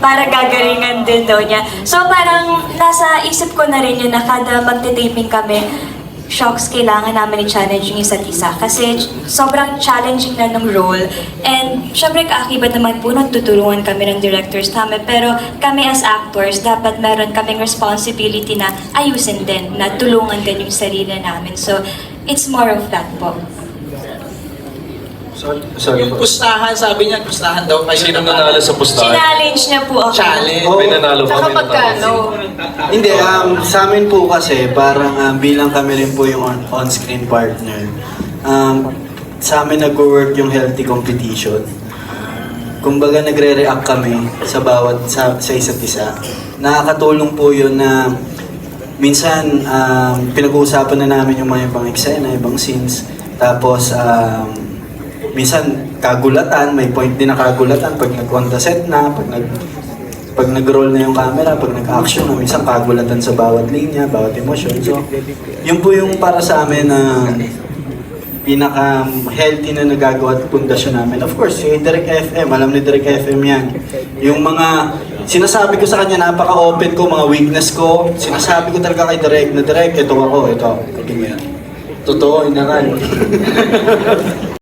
para gagalingan din daw niya. So parang nasa isip ko na rin yun na kada magte-taping kami, shocks, kailangan namin i-challenge yung isa't isa. Kasi sobrang challenging na ng role. And syempre kaakibat naman po nun, tutulungan kami ng directors namin. Pero kami as actors, dapat meron kaming responsibility na ayusin din, na tulungan din yung sarili namin. So, it's more of that po. Sorry, sorry Yung po. pustahan, sabi niya, pustahan daw kayo. Sino nanalo sa pustahan? Challenge niya po ako. Challenge. Oh, May nanalo pa, Saka may nanalo. pagkano? Hindi, um, sa amin po kasi, parang um, bilang kami rin po yung on- on-screen partner, um, sa amin nag-work yung healthy competition. Kumbaga nagre-react kami sa bawat, sa, sa isa't isa. Nakakatulong po yun na minsan um, pinag-uusapan na namin yung mga ibang eksena, ibang scenes. Tapos, um, minsan kagulatan, may point din na kagulatan pag nag-on set na, pag nag pag nag-roll na yung camera, pag nag-action na, minsan kagulatan sa bawat linya, bawat emosyon. So, yun po yung para sa amin na pinaka-healthy na nagagawa at pundasyon namin. Of course, si Direk FM, alam ni Direk FM yan. Yung mga sinasabi ko sa kanya, napaka-open ko, mga weakness ko, sinasabi ko talaga kay Direk na Direk, ito ako, ito. Totoo, inaral.